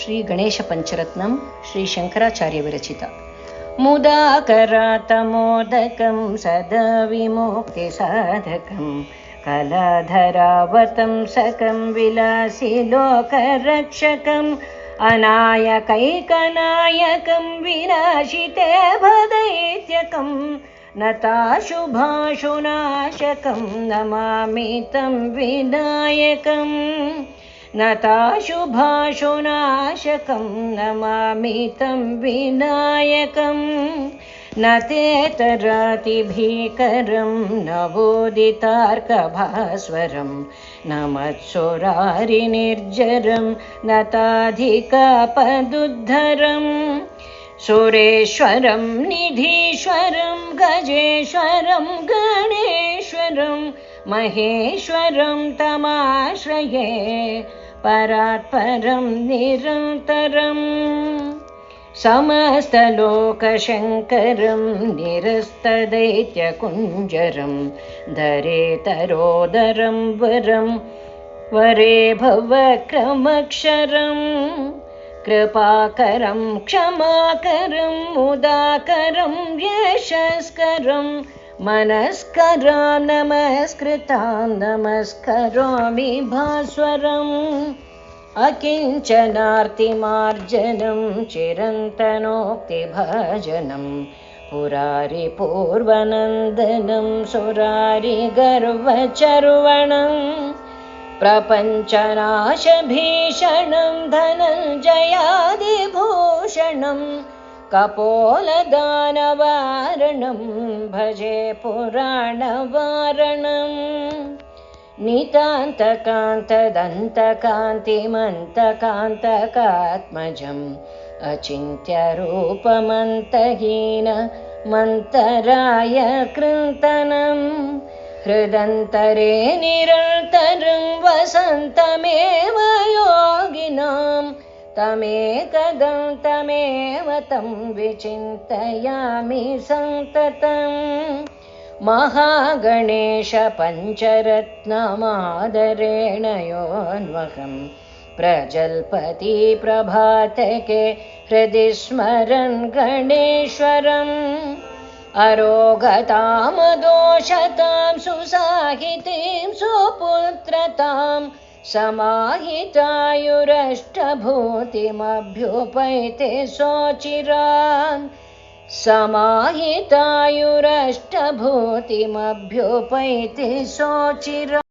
श्रीगणेशपञ्चरत्नं श्रीशङ्कराचार्यविरचिता मुदाकरातमोदकं सदा विमुक्तिसाधकं कलाधरावतंसकं विलासि लोकरक्षकम् अनायकैकनायकं विनाशिते भदैत्यकं नताशुभाशुनाशकं नमामि तं विनायकम् नताशुभाशुनाशकं नमामि तं विनायकं। न तेतरातिभीकरं नवोदितार्कभास्वरं न मत्सुरारिनिर्जरं नताधिकपदुद्धरम् सुरेश्वरं निधीश्वरं गजेश्वरं गणेश्वरं महेश्वरं तमाश्रये परात्परं निरन्तरम् समस्तलोकशङ्करं निरस्तदैत्यकुञ्जरं धरेतरोदरं वरं वरे भवक्रमक्षरम् कृपाकरं क्षमाकरं मुदाकरं यशस्करं मनस्करा नमस्कृतां नमस्करोमि भास्वरम्। अकिञ्चनार्तिमार्जनं चिरन्तनोक्तिभजनं पुरारिपूर्वनन्दनं सुरारिगर्वचर्वणम् प्रपञ्चनाशभीषणं धनञ्जयादिभूषणं भजे पुराणवारणम् नितान्तकान्तदन्तकान्तिमन्तकान्तकात्मजम् अचिन्त्यरूपमन्तहीन मन्तराय कृन्तनम् हृदन्तरे निरन्तरं वसन्तमेव योगिनां तमेकदन्तमेव तं विचिन्तयामि सन्ततम् महागणेशपञ्चरत्नमादरेण योन्वहं प्रजल्पति प्रभातके हृदि स्मरन् गणेश्वरम्। अरोगतामदोषतां सुसाहितीं सुपुत्रतां समाहितायुरष्टभूतिमभ्युपैते सोचिरान्। समाहितायुरष्टभूतिमभ्युपैते सोचिरा